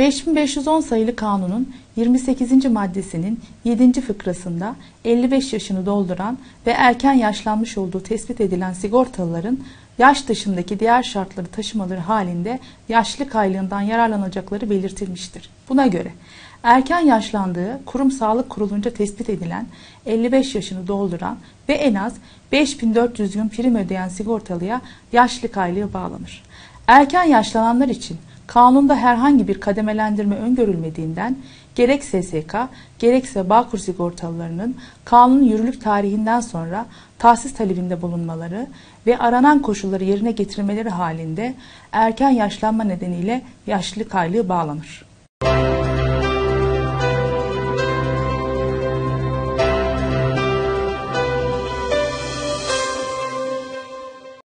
5510 sayılı kanunun 28. maddesinin 7. fıkrasında 55 yaşını dolduran ve erken yaşlanmış olduğu tespit edilen sigortalıların yaş dışındaki diğer şartları taşımaları halinde yaşlılık aylığından yararlanacakları belirtilmiştir. Buna göre erken yaşlandığı kurum sağlık kurulunca tespit edilen 55 yaşını dolduran ve en az 5400 gün prim ödeyen sigortalıya yaşlılık aylığı bağlanır. Erken yaşlananlar için kanunda herhangi bir kademelendirme öngörülmediğinden gerek SSK gerekse Bağkur sigortalılarının kanunun yürürlük tarihinden sonra tahsis talebinde bulunmaları ve aranan koşulları yerine getirmeleri halinde erken yaşlanma nedeniyle yaşlılık aylığı bağlanır.